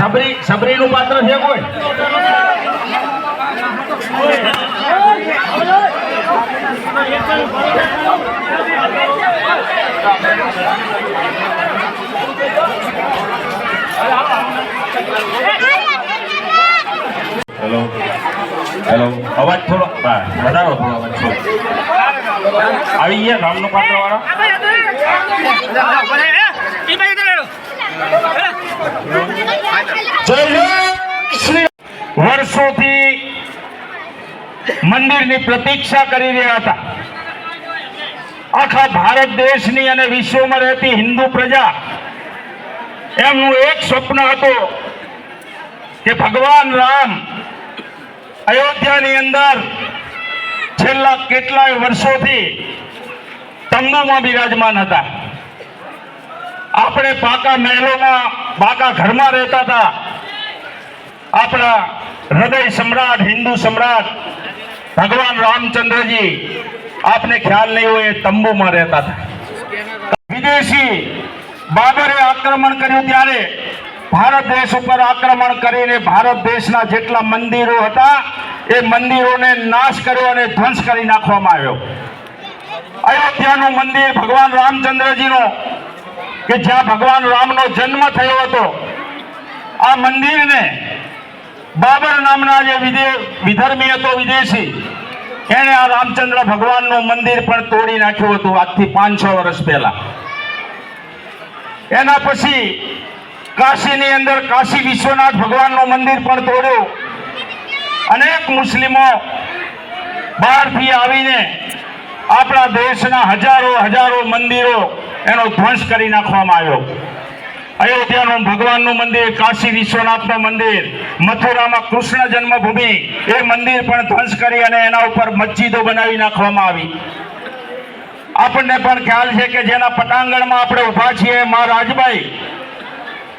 સબરી સબરીનું પાત્ર છે કોઈ? હેલો. હેલો. અવાજ થોડો વધારો થોડો અવાજ થોડો. આવી ગયા રામનું પાત્ર વાળા? વર્ષોથી મંદિરની પ્રતીક્ષા કરી રહ્યા હતા. આખા ભારત દેશની અને વિશ્વમાં રહેતી હિન્દુ પ્રજા એમનું એક સ્વપ્ન હતું કે ભગવાન રામ અયોધ્યાની અંદર છેલ્લા કેટલાય વર્ષોથી તંબુમાં બિરાજમાન હતા. આપણે પાકા મહેલોમાં પાકા ઘરમાં રહેતા હતા. આપણા હૃદય સમ્રાટ, હિન્દુ સમ્રાટ ભગવાન રામચંદ્રજી આપને ખ્યાલ નહીં હોય એ તંબુમાં રહેતા હતા. વિદેશી બાબરે આક્રમણ કર્યું ત્યારે ભારત દેશ ઉપર આક્રમણ કરીને ભારત દેશના જેટલા મંદિરો હતા, એ મંદિરોને નાશ કર્યો અને ધ્વંસ કરી નાખવામાં આવ્યો. અયોધ્યાનું મંદિર ભગવાન રામચંદ્રજીનો કે જ્યાં ભગવાન રામનો જન્મ થયો હતો, આ મંદિરને બાબર નામના જે વિધર્મી હતો વિદેશી, એણે આ રામચંદ્ર ભગવાનનું મંદિર પણ તોડી નાખ્યું હતું આજથી પાંચસો વર્ષ પહેલા. એના પછી કાશીની અંદર કાશી વિશ્વનાથ ભગવાનનું મંદિર પણ તોડ્યું. અનેક મુસ્લિમો બહારથી આવીને આપણા દેશના હજારો હજારો મંદિરો એનો ધ્વંસ કરી નાખવામાં આવ્યો. અયોધ્યાનું ભગવાનનું મંદિર, કાશી વિશ્વનાથનું મંદિર, મથુરામાં કૃષ્ણ જન્મભૂમિ, એ મંદિર પણ ધ્વંસ કરી અને એના ઉપર મસ્જિદો બનાવી નાખવામાં આવી. આપણને પણ ખ્યાલ છે કે જેના પટાંગણમાં આપણે ઊભા છીએ, મા રાજબાઈ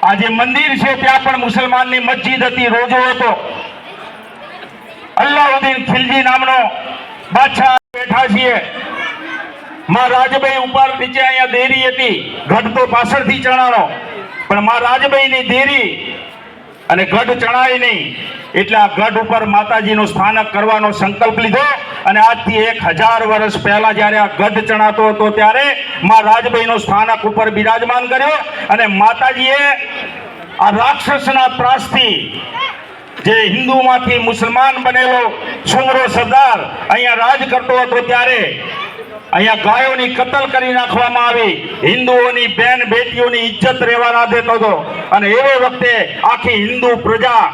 આ જે મંદિર છે, ત્યાં પણ મુસલમાનની મસ્જિદ હતી, રોજો હતો. અલ્લાઉદ્દીન ખિલજી નામનો બાદશાહ બેઠા છીએ. માં રાજભાઈ ઉપર નીચે અહીંયા દેરી હતી. ગઢ તો પાછળથી ચણાણો પણ માં રાજભાઈની દેરી અને ગઢ ચણાય નહીં. એટલે આ ગઢ ઉપર માતાજીનું સ્થાનક કરવાનો સંકલ્પ લીધો અને આજથી એક હજાર વર્ષ પહેલા જ્યારે આ ગઢ ચણાતો હતો ત્યારે માં રાજભાઈનો સ્થાનક ઉપર બિરાજમાન કર્યો અને માતાજીએ આ રાક્ષસના ત્રાસથી જે હિન્દુમાંથી મુસલમાન બનેલો સુમરો સરદાર અહીંયા રાજ કરતો હતો ત્યારે અહીંયા ગાયોની કતલ કરી નાખવામાં આવી. હિન્દુઓની બેન બેટીઓની ઇજ્જત રહેવા ના દેતો હતો. અને એવે વખતે આખી હિન્દુ પ્રજા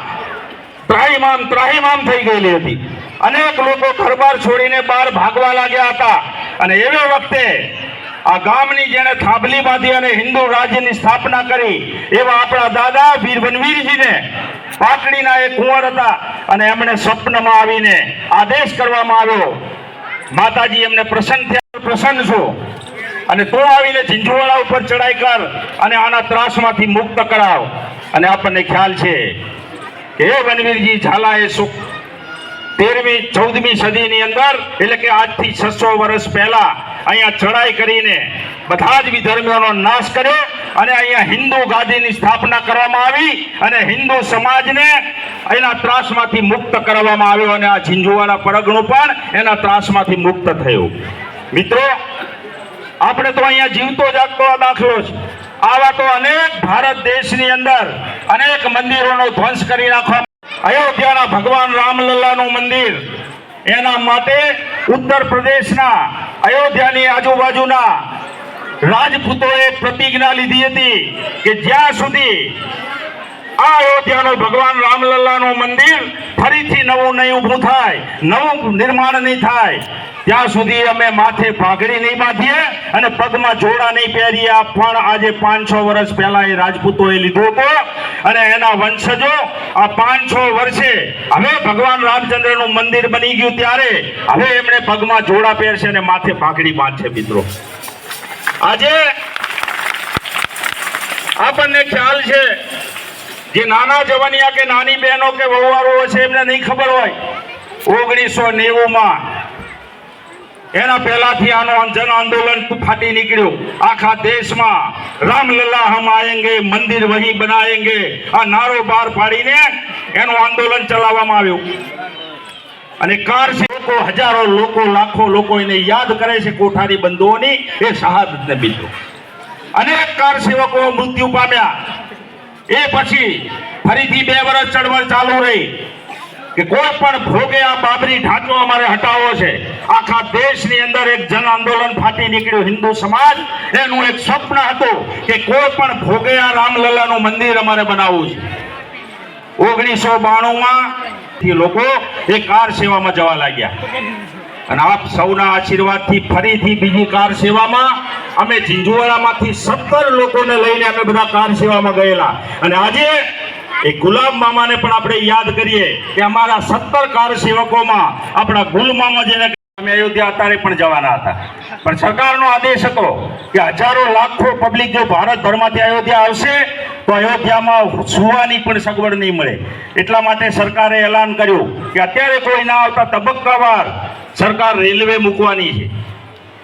ત્રાહીમામ ત્રાહિમામ થઈ ગયેલી હતી. અનેક લોકો ઘરબાર છોડીને બહાર ભાગવા લાગ્યા હતા. અને એવે વખતે આ ગામની જેણે થાંભલી બાંધી અને હિન્દુ રાજ્યની સ્થાપના કરી, એવા આપણા દાદા વીર વનવીરજીને પાટડીના એક કુંવર હતા અને એમણે સ્વપ્નમાં આવીને આદેશ કરવામાં આવ્યો. માતાજી એમને પ્રસન્ન થયા. પ્રસન્ન છો. અને તો આવીને ઝીંઝુવાળા ઉપર ચડાઈ કર અને આના ત્રાસમાંથી મુક્ત કરાવ. અને આપણને ખ્યાલ છે કે હે વનવીરજી ઝાલા એ સુખ તેરમી, ચૌદમી સદીની અંદર, એટલે કે આજથી છસો વર્ષ પહેલા, અહીંયા ચડાઈ કરીને બધા જ વિધર્મીઓનો નાશ કર્યો અને અહીંયા હિન્દુ ગાદીની સ્થાપના કરવામાં આવી અને હિન્દુ સમાજને એના ત્રાસમાંથી મુક્ત કરવામાં આવ્યો અને આ ઝીંઝુવાળા પરગણું પણ એના ત્રાસમાંથી મુક્ત થયું. મિત્રો, આપણે તો અહીંયા જીવતો જાગતો દાખલો છે. આવા તો અનેક ભારત દેશની અંદર અનેક મંદિરોનો ધ્વંસ કરી નાખવા અયોધ્યાના ભગવાન રામલલ્લાનું મંદિર. એના માટે ઉત્તર પ્રદેશના, અયોધ્યાની આજુબાજુના રાજપૂતોએ પ્રતિજ્ઞા લીધી હતી કે જ્યાં સુધી આ અયોધ્યાનું ભગવાન રામલલ્લાનું મંદિર ફરીથી નવું નહીં ઊભું થાય, નવું નિર્માણ નહીં થાય. ત્યાં સુધી અમે માથે પાઘડી નહીં બાંધીએ અને પગમાં જોડા નહીં પહેરીએ. આ પણ આજે પાંચસો વર્ષ પહેલા એ રાજપૂતોએ લીધો હતો. અને એના વંશજો આ પાંચસો વર્ષે હવે ભગવાન રામચંદ્રનું મંદિર બની ગયું ત્યારે હવે એમણે પગમાં જોડા પહેરશે અને માથે પાઘડી બાંધશે મિત્રો. આજે આપણને ખ્યાલ છે જે નાના જવાનિયા કે નાની બહેનો કે વહુવારો છે, એમને નહીં ખબર હોય, ઓગણીસો નેવુંમાં એના પહેલાથી આનો જન આંદોલન ફાટી નીકળ્યું. આખા દેશમાં રામલલ્લા હમ આયેંગે, મંદિર વહી બનાયેંગે. આ નારો બહાર પાડીને એનું આંદોલન ચલાવવામાં આવ્યું. અને કાર લોકો હજારો લોકો, લાખો લોકો એને યાદ કરે છે કોઠારી બંધુઓની એ શહાદતને બીજો. અનેક કાર સેવકો મૃત્યુ પામ્યા. એ પછી ફરીથી બે વર્ષ ચળવળ ચાલુ રહી કે કોઈ પણ ભોગે આ બાબરી ઢાંચો અમારે હટાવવો છે. આખા દેશની અંદર એક જન આંદોલન ફાટી નીકળ્યું. હિન્દુ સમાજ એનું એક સ્વપ્ન હતું કે કોઈ પણ ભોગે આ રામલલ્લાનું મંદિર અમારે બનાવવું છે. ઓગણીસો બાણુંમાં લોકો એ કાર સેવામાં જવા લાગ્યા. અને આપ સૌના આશીર્વાદથી ફરીથી બીજી કાર સેવામાં અમે ઝીંઝુવાડામાંથી સત્તર લોકોને લઈને અમે બધા કાર સેવામાં ગયેલા. અને આજે એ ગુલાબ મામાને પણ આપણે યાદ કરીએ કે અમારા સત્તર કાર સેવકોમાં આપણા ગુલ મામા જેને અમે અયોધ્યા અત્યારે પણ જવાના હતા. પણ સરકારનો આદેશ હતો કે હજારો લાખો પબ્લિક જો ભારત ભરમાંથી અયોધ્યા આવશે, તો અયોધ્યામાં સુવાની પણ સગવડ નહીં મળે. એટલા માટે સરકારે એલાન કર્યું કે અત્યારે કોઈ ના આવતા તબક્કાવાર સરકાર રેલવે મૂકવાની છે.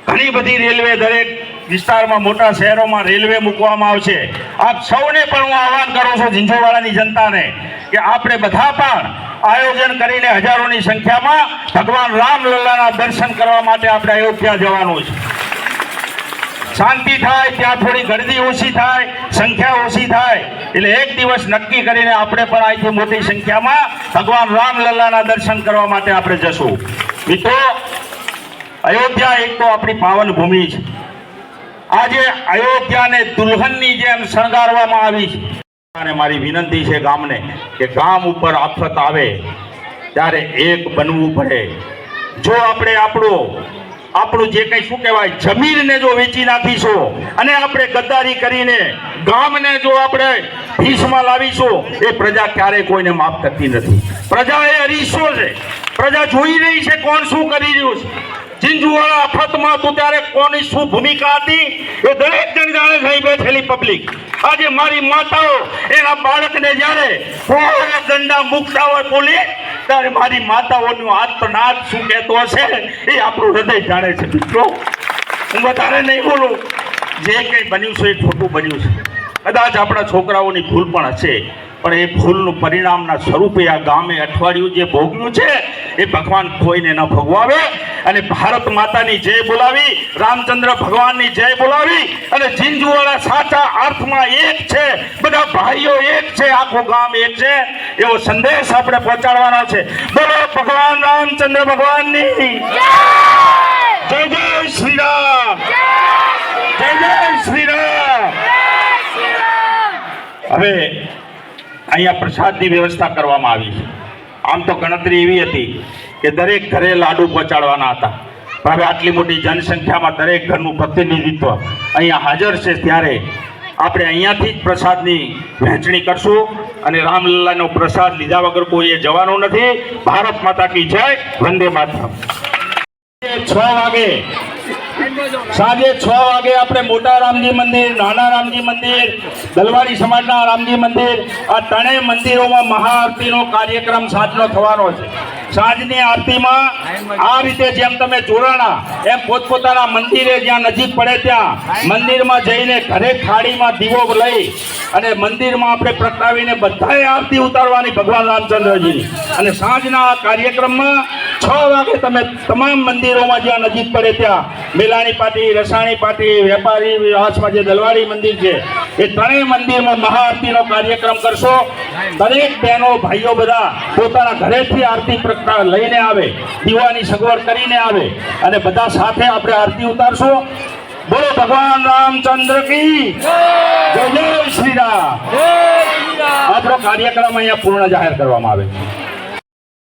ઘણી બધી રેલવે દરેક વિસ્તારમાં મોટા શહેરોમાં રેલવે મૂકવામાં આવશે. આપ સૌને પણ હું આહવાન કરું છું ઝીંઝોવાડાની જનતાને કે આપણે બધા પણ આયોજન કરીને હજારોની સંખ્યામાં ભગવાન રામલલ્લાના દર્શન કરવા માટે આપણે અયોધ્યા જવાનું છે. શાંતિ થાય, ત્યાં થોડી ગરદી ઓછી થાય, સંખ્યા ઓછી થાય, એટલે એક દિવસ નક્કી કરીને આપણે પણ અહીંથી મોટી સંખ્યામાં ભગવાન રામલલ્લાના દર્શન કરવા માટે આપણે જશું. મિત્રો, અયોધ્યા એક તો આપણી પાવન ભૂમિ છે. આજે અયોધ્યાને દુલ્હનની જેમ શણગારવામાં આવી છે. અને મારી વિનંતી છે ગામને કે ગામ ઉપર આફત આવે, ત્યારે એક બનવું પડે. જો આપણે આપણું આપણું જે કંઈ શું કહેવાય, જમીનને જો વેચી નાખીશું અને આપણે ગદ્દારી કરીને ગામને જો આપણે ભીસમાં લાવીશું, એ પ્રજા ક્યારેય કોઈને માફ કરતી નથી. પ્રજા એ અરીસો છે. પ્રજા જોઈ રહી છે કોણ શું કરી રહ્યું છે? ચિંજુવાળા આફતમાં હતું ત્યારે કોની શું ભૂમિકા હતી? એ દરેક જણ જાણે છે બેઠેલી પબ્લિક આજે મારી માતાઓ એના બાળકને જ્યારે કોળે દંડા મૂકતા હોય પોલીસ, ત્યારે મારી માતાઓનું આત્મનાથ શું કહેતો હશે? એ આપણું હૃદય જાણે છે મિત્રો. હું વધારે નહીં બોલું. જે કંઈ બન્યું છે એ ખોટું બન્યું છે. કદાચ આપણા છોકરાઓની ભૂલ પણ હશે, પણ એ ભૂલનું પરિણામના સ્વરૂપે આ ગામે અઠવાડિયું જે ભોગ્યું છે એ ભગવાન કોઈને ન ભોગવાવે. અને ભારત માતાની જય બોલાવી રામચંદ્ર ભગવાનની જય બોલાવી અને જીંજુવાળા સાચા અર્થમાં એક છે બધા ભાઈઓ એક છે આખું ગામ એક છે. એવો સંદેશ આપણે પહોંચાડવાનો છે. બોલો ભગવાન રામચંદ્ર ભગવાનની. જય જય શ્રી રામ જય જય શ્રી રામ. હવે અહીંયા પ્રસાદની વ્યવસ્થા કરવામાં આવી છે. આમ તો ગણતરી એવી હતી કે દરેક ઘરે લાડુ પહોંચાડવાના હતા. પણ હવે આટલી મોટી જનસંખ્યામાં દરેક ઘરનું પ્રતિનિધિત્વ અહીંયા હાજર છે ત્યારે આપણે અહીંયાથી જ પ્રસાદની વહેંચણી કરશું અને રામલલ્લાનો પ્રસાદ લીધા વગર કોઈએ જવાનું નથી. ભારત માતા કી જય વંદે માતરમ. છ વાગે સાંજે છ વાગે આપણે મોટા રામજી મંદિર, નાના રામજી મંદિર, દલવાડી સમાજના રામજી મંદિર, આ ત્રણેય મંદિરોમાં મહાઆરતીનો કાર્યક્રમ સાંજનો થવાનો છે. સાંજની આરતીમાં આ રીતે જેમ તમે જોડાણા એમ પોતપોતાના મંદિરે જ્યાં નજીક પડે ત્યાં મંદિરમાં જઈને ઘરે ખાડીમાં દીવો લઈ અને મંદિરમાં આપણે પ્રગટાવીને બધાએ આરતી ઉતારવાની ભગવાન રામચંદ્રજીની. અને સાંજના કાર્યક્રમમાં છ વાગે તમે તમામ મંદિરોમાં જ્યાં નજીક પડે ત્યાં મેલાણી પાટી રસાણી પાટી વેપારી વિવાસમાં જે દલવાડી મંદિર છે એ ત્રણેય મંદિરમાં મહાઆરતીનો કાર્યક્રમ કરશો. દરેક બહેનો ભાઈઓ બધા પોતાના ઘરેથી આરતી પ્રકાર લઈને આવે દીવાની સગવડ કરીને આવે અને બધા સાથે આપણે આરતી ઉતારશું. બોલો ભગવાન રામચંદ્ર કી જય જય શ્રી રામ. આપણો કાર્યક્રમ અહીંયા પૂર્ણ જાહેર કરવામાં આવે છે.